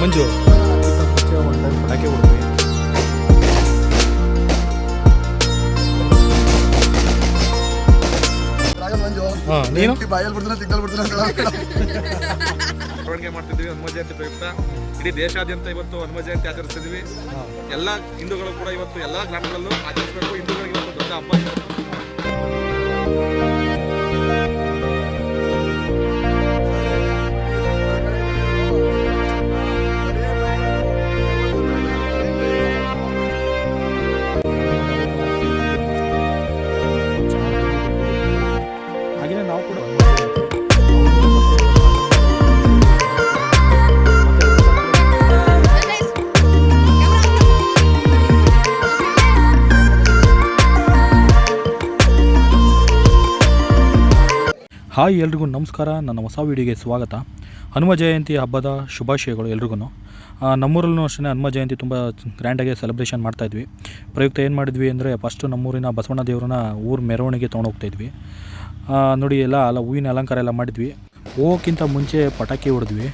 ಮಂಜು. ಮುಂಚೆ ಒಂದು ಟೈಮ್ ಪಟಾಕಿ ಹೊಡ್ದ್ವಿ ಡ್ರಾಗನ್ ಮಂಜು ಹಾಂ ನೀನು? ಬಾಯಲ್ಲಿ ಬಿಡ್ತಾನೆ ತಿಂಗಳು ಬಿಡ್ತಾನೆ ಮೆರವಣಿಗೆ ಮಾಡ್ತಿದ್ವಿ ಹನುಮ ಜಯಂತಿ ಪ್ರಯುಕ್ತ. ಇಡೀ ದೇಶಾದ್ಯಂತ ಇವತ್ತು ಹನುಮ ಜಯಂತಿ ಆಚರಿಸ್ತಿದ್ವಿ ಎಲ್ಲ ಹಿಂದೂಗಳು ಕೂಡ ಇವತ್ತು ಎಲ್ಲ ಗ್ರಾಮಗಳಲ್ಲೂ ಆಚರಿಸಬೇಕು. ಹಿಂದೂಗಳಿಗೆ ಇವತ್ತು ದೊಡ್ಡ ಹಬ್ಬ. ಹಾಯ್ ಎಲ್ರಿಗೂ ನಮಸ್ಕಾರ. ನನ್ನ ಹೊಸ ವೀಡಿಯೋಗೆ ಸ್ವಾಗತ. ಹನುಮ ಜಯಂತಿ ಹಬ್ಬದ ಶುಭಾಶಯಗಳು ಎಲ್ರಿಗೂ. ನಮ್ಮೂರಲ್ಲೂ ಅಷ್ಟೇ ಹನುಮ ಜಯಂತಿ ತುಂಬ ಗ್ರ್ಯಾಂಡಾಗಿ ಸೆಲೆಬ್ರೇಷನ್ ಮಾಡ್ತಾಯಿದ್ವಿ ಪ್ರಯುಕ್ತ ಏನು ಮಾಡಿದ್ವಿ ಅಂದರೆ ಫಸ್ಟು ನಮ್ಮೂರಿನ ಬಸವಣ್ಣ ದೇವ್ರನ್ನ ಊರು ಮೆರವಣಿಗೆ ತೊಗೊಂಡು ಹೋಗ್ತಾಯಿದ್ವಿ ಆ, ನೋಡಿ ಎಲ್ಲ ಅಲ್ಲ ಹೂವಿನ ಅಲಂಕಾರ ಎಲ್ಲ ಮಾಡಿದ್ವಿ. ಹೋಗೋಕ್ಕಿಂತ ಮುಂಚೆ ಪಟಾಕಿ ಹೊಡೆದ್ವಿ.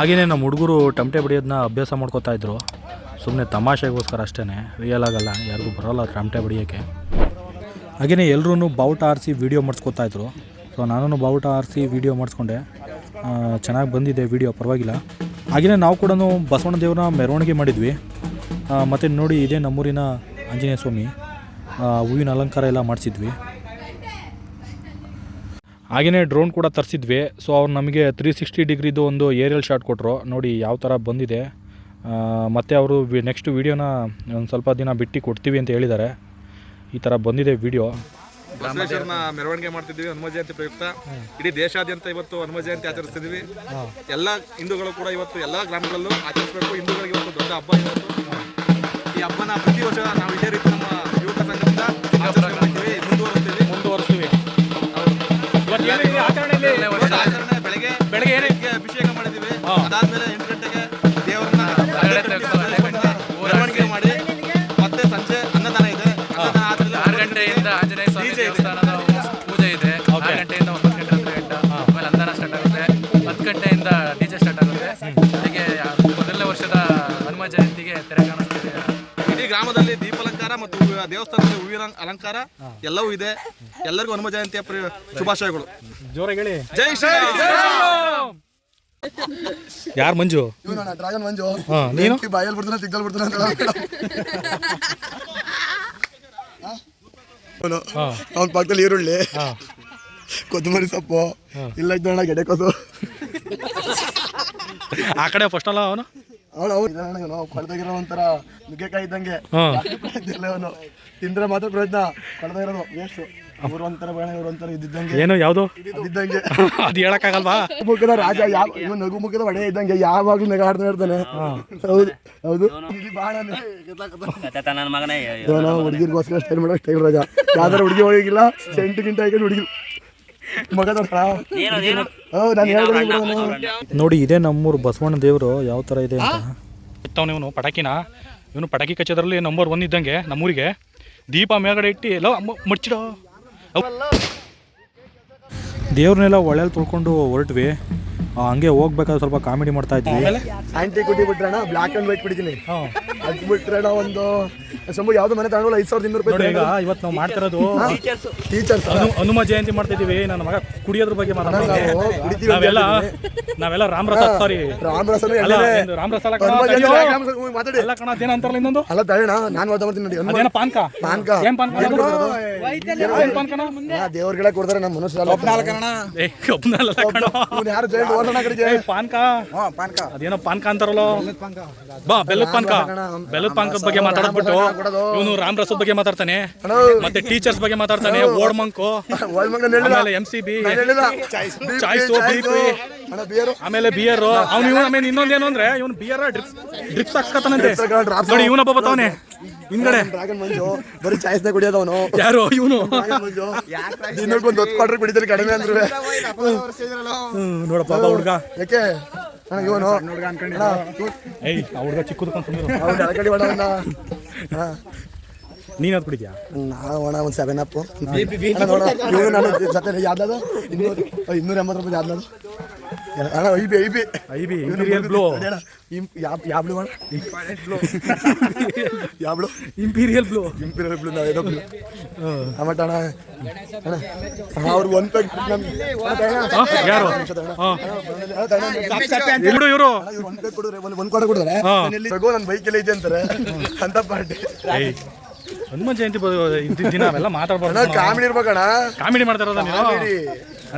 ಹಾಗೆಯೇ ನಮ್ಮ ಹುಡುಗರು ಟಮಟೆ ಬಡಿಯೋದನ್ನ ಅಭ್ಯಾಸ ಮಾಡ್ಕೋತಾ ಇದ್ರು. ಸುಮ್ಮನೆ ತಮಾಷೆಗೋಸ್ಕರ ಅಷ್ಟೇ ರಿಯಲ್ ಆಗಲ್ಲ. ಯಾರಿಗೂ ಬರೋಲ್ಲ ಟಮಟೆ ಬಡಿಯೋಕ್ಕೆ ಹಾಗೆಯೇ ಎಲ್ಲರೂ ಬಾವುಟ ಆರಿಸಿ ವೀಡಿಯೋ ಮಾಡಿಸ್ಕೊತಾ ಇದ್ರು. ಸೊ ನಾನು ಬಾವುಟ ಆರಿಸಿ ವೀಡಿಯೋ ಮಾಡಿಸ್ಕೊಂಡೆ. ಚೆನ್ನಾಗಿ ಬಂದಿದೆ ವೀಡಿಯೋ ಪರವಾಗಿಲ್ಲ. ಹಾಗೆಯೇ ನಾವು ಕೂಡ ಬಸವಣ್ಣ ದೇವ್ರನ್ನ ಮೆರವಣಿಗೆ ಮಾಡಿದ್ವಿ. ಮತ್ತು ನೋಡಿ ಇದೇ ನಮ್ಮೂರಿನ ಆಂಜನೇಯ ಸ್ವಾಮಿ ಹೂವಿನ ಅಲಂಕಾರ ಎಲ್ಲ ಮಾಡಿಸಿದ್ವಿ. ಹಾಗೆಯೇ ಡ್ರೋನ್ ಕೂಡ ತರಿಸಿದ್ವಿ. ಸೊ ಅವ್ರು ನಮಗೆ ತ್ರೀ ಸಿಕ್ಸ್ಟಿ ಡಿಗ್ರಿದು ಒಂದು ಏರಿಯಲ್ ಶಾಟ್ ಕೊಟ್ಟರು ನೋಡಿ ಯಾವ ಥರ ಬಂದಿದೆ. ಮತ್ತು ಅವರು ಅವರು ನೆಕ್ಸ್ಟ್ ವೀಡಿಯೋನ ಒಂದು ಸ್ವಲ್ಪ ದಿನ ಬಿಟ್ಟು ಕೊಡ್ತೀವಿ ಅಂತ ಹೇಳಿದ್ದಾರೆ. ಈ ಥರ ಬಂದಿದೆ ವಿಡಿಯೋ. ಬಸವೇಶ್ವರನ ಮೆರವಣಿಗೆ ಮಾಡ್ತಿದ್ವಿ ಹನುಮ ಜಯಂತಿ ಪ್ರಯುಕ್ತ. ಇಡೀ ದೇಶಾದ್ಯಂತ ಇವತ್ತು ಹನುಮ ಜಯಂತಿ ಆಚರಿಸ್ತಿದ್ವಿ ಎಲ್ಲ ಹಿಂದೂಗಳು ಕೂಡ ಇವತ್ತು ಎಲ್ಲ ಗ್ರಾಮಗಳಲ್ಲೂ ಆಚರಿಸಬೇಕು. ಹಿಂದೂಗಳಿಗೆ ಇವತ್ತು ದೊಡ್ಡ ಹಬ್ಬ. ಇವತ್ತು ಈ ಹಬ್ಬನ ಪ್ರತಿ ವರ್ಷ ನಾವು ಇದೇ ರೀತಿ ದೇವಸ್ಥಾನದಲ್ಲಿ ಹೂವಿನ ಅಲಂಕಾರ ಎಲ್ಲವೂ ಇದೆ. ಎಲ್ಲರಿಗೂ ಹನುಮ ಜಯಂತಿಯ ಪ್ರಿಯ- ಶುಭಾಶಯಗಳು. ಜೋರಾಗಿ ಹೇಳಿ. ಜೈ ಶ್ರೀರಾಮ್ ಯಾರು ಮಂಜು? ಡ್ರಾಗನ್ ಮಂಜು. ನೀನು? ಬಾಯಲ್ಲಿ ಬಿಡ್ತಾನೆ ತಿಂಗಳು ಬಿಡ್ತಾನೆ ಅವನು ಅವನ ಪಕ್ಕದಲ್ಲಿ ಈರುಳ್ಳಿ ಕೊತ್ತಂಬರಿ ಸೊಪ್ಪು ಇಲ್ಲ ಇದ್ದಣ್ಣ ಗೆಡ್ಡೆಕೋಸು ಆ ಕಡೆ ಫಸ್ಟ್ ಅಲ್ಲ ಅವನು? ಕೊಳ್ದಾಗಿರೋ ಒಂಥರ ನುಗ್ಗೆಕಾಯಿ ಇದ್ದಂಗೆ. ಅವನು. ತಿಂದ್ರೆ ಮಾತ್ರ ಪ್ರಯತ್ನ ಕೊಳ್ತಾ ಇರೋದು ವೇಸ್ಟ್ ಅವ್ರು ಒಂಥರ ಬೇಡ ಇವ್ರು ಒಂಥರ ಇದ್ದಿದ್ದಂಗೆ. ಏನು ಯಾವುದು? ಅದಿದ್ದಂಗೆ ಅದು ಹೇಳಕ್ಕಾಗಲ್ವಾ? ಮುಖದ ರಾಜ ಯಾವ ಇವ ನಗು ಮುಖದ ಒಡೆ ಇದ್ದಂಗೆ ಯಾವಾಗ್ಲೂ ನಗಾಡ್ತಾ ಇರ್ತಾನೆ. ಹೌದು ಹೌದು. ಇಲ್ಲಿ ಬಾಣನೆ ನನ್ನ ಮಗನೇ ನಾವು ಹುಡುಗಿರ್ಗೋಸ್ಕರ ಸ್ಟೈಲ್ ಮಾಡೋ ಸ್ಟೈಲ್ ರಾಜ. ಯಾವ್ದಾರ ಹುಡುಗಿ ಹೋಗಿಲ್ಲ ಸೆಂಟ್ ಗಿಂಟ ಹುಡುಗಿ ಮಗ ಹೌದು ನಾನು ನೋಡಿ ಇದೇ ನಮ್ಮೂರು ಬಸವಣ್ಣ ದೇವರು ಯಾವ ಥರ ಇದೆ ಅಂತ. ಇತ್ತವನು ಇವನು ಪಟಾಕಿನ. ಇವನು ಪಟಾಕಿ ಕಚ್ಚೋದ್ರಲ್ಲಿ ನಂಬರ್ ಒನ್ ಇದ್ದಂಗೆ ನಮ್ಮೂರಿಗೆ. ದೀಪ ಮೇಲ್ಗಡೆ ಇಟ್ಟು ಎಲ್ಲ ಮಡ್ಚಿಡೋ ದೇವ್ರನ್ನೆಲ್ಲ ಒಳ್ಳೆಯಲ್ಲಿ ತುಳ್ಕೊಂಡು ಹೊರಟ್ವಿ. ಹಂಗೆ ಹೋಗ್ಬೇಕಾದ್ರೆ ಸ್ವಲ್ಪ ಕಾಮಿಡಿ ಮಾಡ್ತಾ ಇದ್ವಿ. ಆಂಟಿ ಕುಟಿ ಬಿಟ್ರಣ ಬ್ಲಾಕ್ ಅಂಡ್ ವೈಟ್ ಬಿಡ್ತೀನಿ. ಅದು ಬಿಟ್ರಣ ಒಂದು ಸಂಬು ಯಾವ್ದು ಮನೆ ತಗೊಂಡು ಐದು ಸಾವಿರದ ಇನ್ನೂರು ರೂಪಾಯಿ ಈಗ ಇವತ್ತು ನಾವು ಮಾಡ್ತಿರೋದು ಟೀಚರ್ಸ್ ಹನು ಹನುಮ ಜಯಂತಿ ಮಾಡ್ತಿದ್ದೀವಿ ನನ್ನ ಮಗ ಕುಡಿಯೋದ್ರ ಬಗ್ಗೆ ಅಂತ ನಾವೆಲ್ಲ ನಾವೆಲ್ಲ ರಾಮರಸ ಸಾರಿ ರಾಮರಸ. ರಾಮರಸ, ಮಾತಾಡಿ. ಅಲ್ಲ ಕಣ ಅದೇನ ಅಂತಾರಲ್ಲ ಇನ್ನೊಂದು? ಅಲ್ಲ ನಾನು ವಾದ ಮಾಡ್ತೀನಿ ನೋಡಿ. ಹನುಮ ಅದೇನ ಪಾನ್ಕ? ಪಾನ್ಕ. ಏನ್ ಪಾನ್ಕ ಏನ್ ಕೊಡ್ತಾರದು? ಏನ್ ಪಾನ್ಕನ? ಆ, ದೇವ್ರಿಗೆಲ್ಲ ಕೊಡ್ತಾರೆ ನಮ್ಮ ಮನುಷ್ಯ ಏ ಕಣ. ಯಾರು ಜೈಲ್ ಪಾನ್ಕ? ಅದೇನೋ ಪಾನ್ಕ ಅಂತಾರಲ್ಲ. ಬಾ ಬೆಲ್ಲದ ಪಾನ್ಕ. ಬೆಲ್ಲದ ಪಾನ್ಕ ಬಗ್ಗೆ ಮಾತಾಡ್ಬಿಟ್ಟು ಇವನು ರಾಮರಸದ ಬಗ್ಗೆ ಮಾತಾಡ್ತಾನೆ. ಮತ್ತೆ ಟೀಚರ್ಸ್ ಬಗ್ಗೆ ಮಾತಾಡ್ತಾನೆ ಓಡ್ ಮಂಕು ಆಮೇಲೆ M C B choice. Choice beer. ಆಮೇಲೆ ಬಿಯರ್. ಅವ್ನು ಇವನು ಆಮೇಲೆ ಇನ್ನೊಂದೇನು ಅಂದ್ರೆ ಇವನು ಬಿಯರ್ ಡ್ರಿಪ್ಸ್ ಡ್ರಿಪ್ಸ್ ಹಾಕ್ಸ್ಕತಾನಂತೆ ನೋಡಿ ನೋಡಿ ಇವನೊಬ್ಬ ಬರ್ತಾವನೆ. ಹಿಂದ್ಗಡೆ. ಡ್ರಾಗನ್ ಮಂಜು ಬರೀ ಚಾಯ್ಸ್ನ ಕುಡಿಯೋದವನು ಯಾರು? ಇವನು? ಮಂಜು. ದಿನಕ್ಕೊಂದು ಹೊತ್ತು ಕೊಟ್ರೆ ಕುಡಿತಾರೆ ಕಡಿಮೆ ಅಂದ್ರೆ. ನೋಡಪ್ಪ ಹುಡುಗ. ಯಾಕೆ? ಇವನು. ಅಣ್ಣ, ಇವ್ನು- ಏಯ್ ಆ ಹುಡುಗ ಚಿಕ್ಕದು ಸುಮ್ಮನೆ ಅವ್ನು ಎಳಕಡಿ ಹೊಡವನ್ನ ನೀನು ಅದು ಕುಡಿದ್ಯಾ ನಾವು ಅಣ್ಣ ಒಂದು ಸೆವೆನ್ ಅಪ್ ನೋಡ ನಾನು ಜೊತೆ ಯಾವ್ದು ಇನ್ನೂರು ಇನ್ನೂರ ಎಂಬತ್ತು ರೂಪಾಯಿ ಯಾವ್ದು ಅಣ್ಣ IB IB I B imperial blue ಯಾವ ಅಣ್ಣ ಇಂಪೀರಿಯಲ್ ಬ್ಲೋ ಇಂಪೀರಿಯಲ್ ಬ್ಲೂ ನಾವು ಏನೋ ಬ್ಲೂ ಆಮಟ ಅಣ್ಣ ಅಣ್ಣ ಅವ್ರಿಗೆ ಒಂದು ಪ್ಯಾಕ್ ಯಾರು ಇವರು ಒಂದು ಪ್ಯಾಕ್ ಕೊಡಿದ್ರೆ ಒಂದು ಒಂದು ಕೊಡ ಕೊಡಿದ್ರೆ ತಗೋ ನನ್ನ ಬೈಕಲ್ಲಿ ಐತೆ ಅಂತಾರೆ ಅಂತ ಪಾರ್ಟಿ ಹನುಮ ಜಯಂತಿ ದಿನ ಅವೆಲ್ಲ ಮಾತಾಡ್ಬಾರ್ದು ಕಾಮಿಡಿ ಇರ್ಬೇಕಣ್ಣ. ಕಾಮಿಡಿ ಮಾಡ್ತಾರಲ್ಲ ನೀವು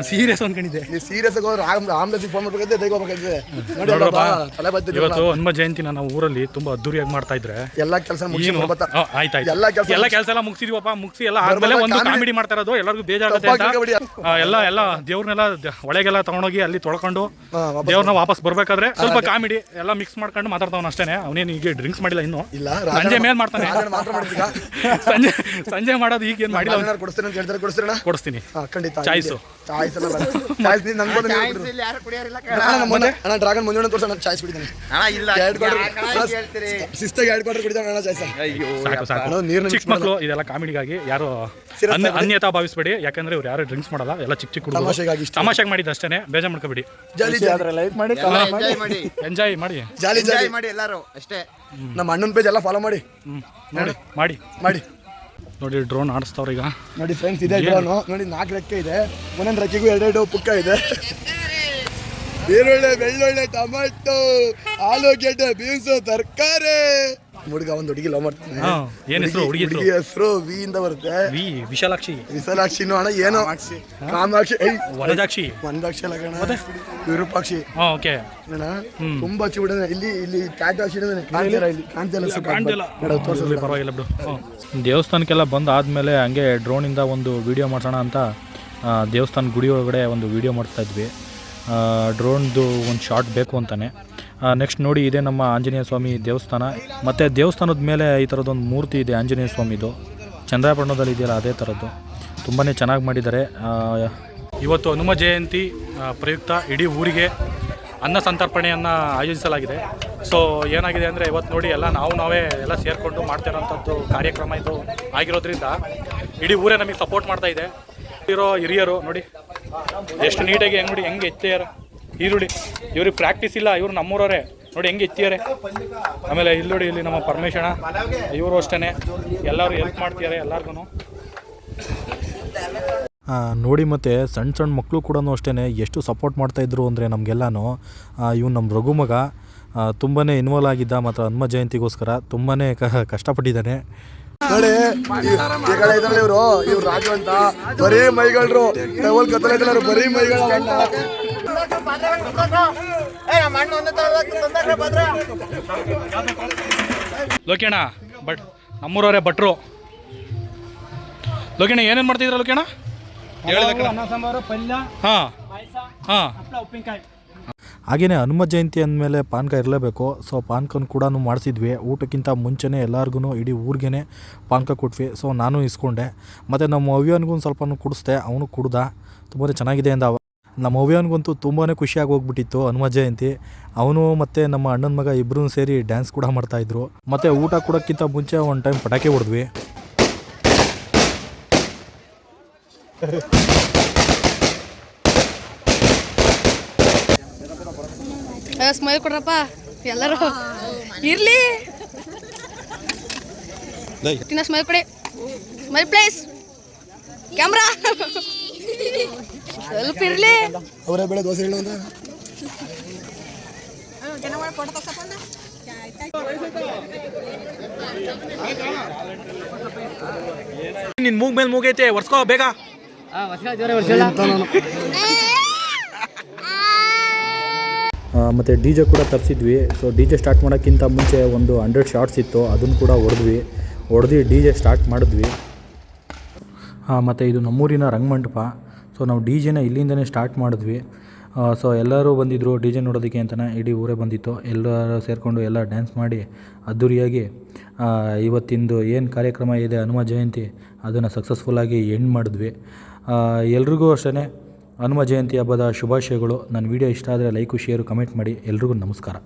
ಸೀರಿಯಸ್ ಅನ್ಕೊಂಡಿದ್ದೆ ನೀವು ಸೀರಿಯಸ್ ಆಗಿ ಹೋದ್ರೆ ಆಮ್ಲೆಸ್ ಫೋನ್ ಮಾಡ್ಬೇಕಂತ ಹೋಗ್ಬೇಕಂತೆ ನೋಡಿ ಅಲ್ಲಪ್ಪ, ತಲೆ ಬರ್ತೈತಿ ಇವತ್ತು ಹನುಮ ಜಯಂತಿನ ನಾವು ಊರಲ್ಲಿ ತುಂಬಾ ಅದ್ದೂರಿಯಾಗಿ ಮಾಡ್ತಾ ಇದ್ರೆ ಎಲ್ಲ ಕೆಲಸ ಮುಗಿಸಿ ಏನು? ಬರ್ಬತ್ತಾ ಆ, ಆಯ್ತಾಯ್ತು ಎಲ್ಲ ಕೆಲ್ಸ ಎಲ್ಲ ಕೆಲಸ ಎಲ್ಲ ಮುಗಿಸಿದೀವಪ್ಪ ಮುಗಿಸಿ ಎಲ್ಲ ಆದ್ಮೇಲೆ ಒಂದು comedy- ಕಾಮಿಡಿ ಮಾಡ್ತಾ ಇರೋದು ಎಲ್ಲರಿಗೂ ಬೇಜಾರಾಗುತ್ತೆ ಅಂತ. ತಪ್ಪಾಗಿ ಕಬಡ್ಡಿ. ಆ, ಎಲ್ಲ ಎಲ್ಲ ದೇವ್ರನ್ನೆಲ್ಲ ದ- ಒಳಗೆಲ್ಲ ತಗೊಂಡೋಗಿ ಅಲ್ಲಿ ತೊಳ್ಕೊಂಡು ಹಾ, ವಾಪಸ್ ದೇವ್ರನ್ನ ವಾಪಸ್ ಬರ್ಬೇಕಾದ್ರೆ ಸ್ವಲ್ಪ ಕಾಮಿಡಿ ಎಲ್ಲ ಮಿಕ್ಸ್ ಮಾಡ್ಕೊಂಡು ಮಾತಾಡ್ತಾವ್ ಅಷ್ಟೇನೆ. ಅವನೇನು ಈಗ ಡ್ರಿಂಕ್ಸ್ ಮಾಡಿಲ್ಲ ಇನ್ನು? ಇಲ್ಲ ಸಂಜೆ ಮೇಲ್ ಮಾಡ್ತಾನೆ. ರಾಜಣ್ಣ ಮಾತ್ರ ಮಾಡ್ತೀಗ ಸಂಜೆ ಸಂಜೆ ಮಾಡೋದು ಈಗ ಏನು ಮಾಡಿಲ್ಲ. ಅವ್ನು. ಕೊಡಿಸ್ತೀನಿ ಅಂತ ಹೇಳ್ತಾರೆ ಕೊಡಿಸ್ತೀರಣ್ಣ ಕೊಡಿಸ್ತೀನಿ. ಹಾ ಖಂಡಿತ ಚಾಯ್ಸು. ಚಾಯ್ಸ್ ಎಲ್ಲ ಬೇಡ ಚಾಯ್ಸ್ ನೀನು ನಂಗೆ ಬಂದು ಅಣ್ಣ ಮೊನ್ನೆ ಅಣ್ಣ ಡ್ರಾಗನ್ ತೋರ್ಸ ನಾನು ಚಾಯ್ಸ್ ಕುಡಿತಾನೆ ಎರಡು ಕ್ವಾರ್ಟರ್ ಸಿಸ್ಟಾಗಿ ಎರಡು ಕ್ವಾರ್ಟರ್ ಕುಡಿತಾನೆ ಅಣ್ಣ ಚಾಯ್ಸ್ ಸಾಕು ಸಾಕು. ಚಿಕ್ಕ ಮಕ್ಕಳು ಇದೆಲ್ಲ ಕಾಮಿಡಿಗಾಗಿ ಯಾರು ಅನ್ಯತಾ ಭಾವಿಸ್ಬೇಡಿ. ಯಾಕಂದ್ರೆ ಇವ್ರು ಯಾರು ಡ್ರಿಂಕ್ಸ್ ಮಾಡಲ್ಲ. ಎಲ್ಲ ಚಿಕ್ಕ ಚಿಕ್ಕ ತಮಾಷೆಗಾಗಿ ಇಷ್ಟ. ತಮಾಷೆಗೆ ಮಾಡಿದ್ದು ಅಷ್ಟೇನೆ. ಬೇಜಾರ್ ಮಾಡ್ಕೋಬೇಡಿ. ಜಾಲಿ ಜಾಲಿ. ಲೈಕ್ ಮಾಡಿ ಮಾಡಿ. ಎಂಜಾಯ್ ಮಾಡಿ. ಜಾಲಿ ಜಾಲಿ. ಮಾಡಿ ಎಲ್ಲರೂ ಅಷ್ಟೇ. ನಮ್ಮ ಅಣ್ಣನ ಪೇಜ್ ಎಲ್ಲ ಫಾಲೋ ಮಾಡಿ. ಹ್ಮ್. ನೋಡಿ ಮಾಡಿ. ಮಾಡಿ. ನೋಡಿ ಡ್ರೋನ್ ಆಡಿಸ್ತವ್ರ ಈಗ. ನೋಡಿ ಫ್ರೆಂಡ್ಸ್ ಇದೆ ಡ್ರೋನು ನೋಡಿ ನಾಲ್ಕು ರೆಕ್ಕೆ ಇದೆ. ಒಂದೊಂದು ರೆಕ್ಕೆಗೂ ಎರಡೆರಡು ಪುಕ್ಕ ಇದೆ. ಈರುಳ್ಳಿ ಬೆಳ್ಳುಳ್ಳಿ ಟೊಮೆಟೊ ಆಲೂಗೆಡ್ಡೆ ಬೀನ್ಸು ತರಕಾರಿ. ಹುಡುಗ ಒಂದು ಹುಡುಗಿ ಲವ್ ಮಾಡ್ತಾನೆ ಹಾ, ಏನ್ ಹೆಸ್ರು? ಹುಡುಗಿ ಹೆಸ್ರು? ಹುಡುಗಿ ಹೆಸರು? ವಿ ಇಂದ ಬರುತ್ತೆ. ವಿ ವಿಶಾಲಾಕ್ಷಿ. ವಿಶಾಲಾಕ್ಷಿನೂ ಅಣ್ಣ ಏನೋ? ಕಾಮಾಕ್ಷಿ. ಏಯ್. ವರದಾಕ್ಷಿ ಒಂದಾಕ್ಷಿ ಅಲ್ಲ ಕಣ ವಿರೂಪಾಕ್ಷಿ. ಹಾ ಓಕೆ. ಅಣ್ಣ ತುಂಬಾ ಚಿಬಿಡನೆ ಇಲ್ಲಿ ಇಲ್ಲಿ ಟ್ಯಾಟು ಕಾಣ್ತಿಲ್ಲ ಇಲ್ಲಿ ಕಾಣ್ತಿಲ್ಲ ಸ್ವಲ್ಪ ಕಾಣ್ತಿಲ್ಲ. ಬೇಡ, ತೋರ್ಸು. ಇರ್ಲಿ, ಪರವಾಗಿಲ್ಲ ಬಿಡು. ಹ್ಮ್. ದೇವಸ್ಥಾನಕ್ಕೆಲ್ಲ ಬಂದು ಆದಮೇಲೆ ಹಂಗೆ ಡ್ರೋನಿಂದ ಒಂದು ವಿಡಿಯೋ ಮಾಡ್ಸೋಣ ಅಂತ ಆ, ದೇವಸ್ಥಾನ ಗುಡಿ ಒಳಗಡೆ ಒಂದು ವಿಡಿಯೋ ಮಾಡ್ತಾ ಇದ್ವಿ. ಡ್ರೋನ್ದು ಒಂದು ಶಾಟ್ ಬೇಕು ಅಂತಾನೆ. ನೆಕ್ಸ್ಟ್ ನೋಡಿ ಇದೆ ನಮ್ಮ ಆಂಜನೇಯ ಸ್ವಾಮಿ ದೇವಸ್ಥಾನ. ಮತ್ತು ದೇವಸ್ಥಾನದ ಮೇಲೆ ಈ ಥರದ್ದೊಂದು ಮೂರ್ತಿ ಇದೆ ಆಂಜನೇಯ ಸ್ವಾಮಿದು. ಚಂದ್ರಾಪಟ್ಟಣದಲ್ಲಿ ಇದೆಯಲ್ಲ ಅದೇ ಥರದ್ದು ತುಂಬಾ ಚೆನ್ನಾಗಿ ಮಾಡಿದ್ದಾರೆ. ಇವತ್ತು ಹನುಮ ಜಯಂತಿ ಪ್ರಯುಕ್ತ ಇಡೀ ಊರಿಗೆ ಅನ್ನ ಸಂತರ್ಪಣೆಯನ್ನು ಆಯೋಜಿಸಲಾಗಿದೆ. ಸೊ ಏನಾಗಿದೆ ಅಂದರೆ ಇವತ್ತು ನೋಡಿ ಎಲ್ಲ ನಾವು ನಾವೇ ಎಲ್ಲ ಸೇರಿಕೊಂಡು ಮಾಡ್ತಿರೋಂಥದ್ದು ಕಾರ್ಯಕ್ರಮ ಇದು ಆಗಿರೋದ್ರಿಂದ ಇಡೀ ಊರೇ ನಮಗೆ ಸಪೋರ್ಟ್ ಮಾಡ್ತಾ ಇದೆ. ಇರೋ ಹಿರಿಯರು ನೋಡಿ, ಎಷ್ಟು ನೀಟಾಗಿ ಹೆಂಗೆ ನೋಡಿ ಹೆಂಗೆ ಎತ್ತಿದ್ದಾರೆ ಈರುಳ್ಳಿ. ಇವ್ರಿಗೆ ಪ್ರಾಕ್ಟೀಸ್ ಇಲ್ಲ ಇವ್ರು ನಮ್ಮೂರವರೇ. ನೋಡಿ ಹೆಂಗೆ ಇತ್ತೀಯಾರೆ ಆಮೇಲೆ ಇಲ್ಲಿ ನೋಡಿ ಇಲ್ಲಿ ನಮ್ಮ ಪರಮೇಶಣ ಇವರು ಅಷ್ಟೇ ಎಲ್ಲರೂ ಹೆಲ್ಪ್ ಮಾಡ್ತಿದ್ದಾರೆ ಎಲ್ಲರಿಗೂ ನೋಡಿ ಮತ್ತು ಸಣ್ಣ ಸಣ್ಣ ಮಕ್ಕಳು ಕೂಡ ಅಷ್ಟೇ ಎಷ್ಟು ಸಪೋರ್ಟ್ ಮಾಡ್ತಾಯಿದ್ರು ಅಂದರೆ ನಮಗೆಲ್ಲನೂ ಇವ್ನು ನಮ್ಮ ರಘು ಮಗ ತುಂಬಾ ಇನ್ವಾಲ್ವ್ ಆಗಿದ್ದ ಮತ್ತು ಹನುಮ ಜಯಂತಿಗೋಸ್ಕರ ತುಂಬಾ ಕಷ್ಟಪಟ್ಟಿದ್ದಾನೆ. ನೋಡಿ ಇವರು ಇವ್ರು ರಾಜು ಅಂತ ಬರೀ ಮೈಗಳ್ರು ಬರೀ ಮೈಗಳು ಅಂತ. ಲೋಕೇಣ ಬಟ್ ನಮ್ಮೂರವರೇ ಭಟ್ರು. ಲೋಕೇಣ ಏನೇನು ಮಾಡ್ತಿದ್ರ ಲೋಕೇಣ? ಹಾಂ ಹಾಂ. ಹಾಗೆಯೇ ಹನುಮ ಜಯಂತಿ ಅಂದಮೇಲೆ ಪಾನಕ ಇರಲೇಬೇಕು. ಸೊ ಪಾನಕನ ಕೂಡ ಮಾಡಿಸಿದ್ವಿ. ಊಟಕ್ಕಿಂತ ಮುಂಚೆನೇ ಎಲ್ಲರಿಗೂ ಇಡೀ ಊರಿಗೇ ಪಾನಕ ಕೊಟ್ವಿ. ಸೊ ನಾನು ಇಸ್ಕೊಂಡೆ. ಮತ್ತು ನಮ್ಮ ಅವ್ಯನಿಗೂ ಒಂದು ಸ್ವಲ್ಪ ಕುಡಿಸ್ದೆ. ಅವನು ಕುಡ್ದ. ತುಂಬಾ ಚೆನ್ನಾಗಿದೆ ಅಂದ ಅವ ನಮ್ಮ ಅವ್ಯನಿಗಂತೂ ತುಂಬಾ ಖುಷಿಯಾಗಿ ಹೋಗ್ಬಿಟ್ಟಿತ್ತು ಹನುಮ ಜಯಂತಿ. ಅವನು ಮತ್ತು ನಮ್ಮ ಅಣ್ಣನ ಮಗ ಇಬ್ಬರೂ ಸೇರಿ ಡ್ಯಾನ್ಸ್ ಕೂಡ ಮಾಡ್ತಾಯಿದ್ರು ಮತ್ತು ಊಟ ಕೊಡೋಕ್ಕಿಂತ ಮುಂಚೆ ಒಂದು ಟೈಮ್ ಪಟಾಕಿ ಹೊಡೆದ್ವಿ. ಸ್ಮೈಲ್ ಕೊಡ್ರಪ್ಪ. ಎಲ್ಲರೂ ಇರ್ಲಿ. ಸ್ಮೈಲ್ ಕೊಡಿ. ಸ್ಮೈಲ್ ಪ್ಲೇಸ್ ಕ್ಯಾಮ್ರಾ ಸ್ವಲ್ಪ ಇರ್ಲಿ. ಅವರೇ ಬೆಳೆ ದೋಸೆ ಹೇಳು ನಿನ್ನ ಮೂಗ್ ಮೇಲೆ ಮೂಗೈತೆ ಒರ್ಸ್ಕೋ ಬೇಗ. ಮತ್ತು ಡಿ ಜೆ ಕೂಡ ತರಿಸಿದ್ವಿ. ಸೊ ಡಿ ಜೆ ಸ್ಟಾರ್ಟ್ ಮಾಡೋಕ್ಕಿಂತ ಮುಂಚೆ ಒಂದು ಹಂಡ್ರೆಡ್ ಶಾರ್ಟ್ಸ್ ಇತ್ತು. ಅದನ್ನು ಕೂಡ ಹೊಡೆದ್ವಿ. ಹೊಡೆದು ಡಿ ಜೆ ಸ್ಟಾರ್ಟ್ ಮಾಡಿದ್ವಿ. ಮತ್ತು ಇದು ನಮ್ಮೂರಿನ ರಂಗಮಂಟಪ. ಸೊ ನಾವು ಡಿ ಜೆನ ಇಲ್ಲಿಂದನೇ ಸ್ಟಾರ್ಟ್ ಮಾಡಿದ್ವಿ. ಸೊ ಎಲ್ಲರೂ ಬಂದಿದ್ದರು ಡಿ ಜೆ ನೋಡೋದಕ್ಕೆ ಅಂತಲೇ ಇಡೀ ಊರೇ ಬಂದಿತ್ತು. ಎಲ್ಲರೂ ಸೇರಿಕೊಂಡು ಎಲ್ಲ ಡ್ಯಾನ್ಸ್ ಮಾಡಿ ಅದ್ಧೂರಿಯಾಗಿ ಇವತ್ತಿಂದು ಏನು ಕಾರ್ಯಕ್ರಮ ಇದೆ, ಹನುಮ ಜಯಂತಿ, ಅದನ್ನು ಸಕ್ಸಸ್ಫುಲ್ಲಾಗಿ ಎಂಡ್ ಮಾಡಿದ್ವಿ. ಎಲ್ರಿಗೂ ಅಷ್ಟೇ ಹನುಮ ಜಯಂತಿ ಹಬ್ಬದ ಶುಭಾಶಯಗಳು. ನನ್ನ ವಿಡಿಯೋ ಇಷ್ಟ ಆದರೆ ಲೈಕು ಶೇರು ಕಮೆಂಟ್ ಮಾಡಿ. ಎಲ್ರಿಗೂ ನಮಸ್ಕಾರ.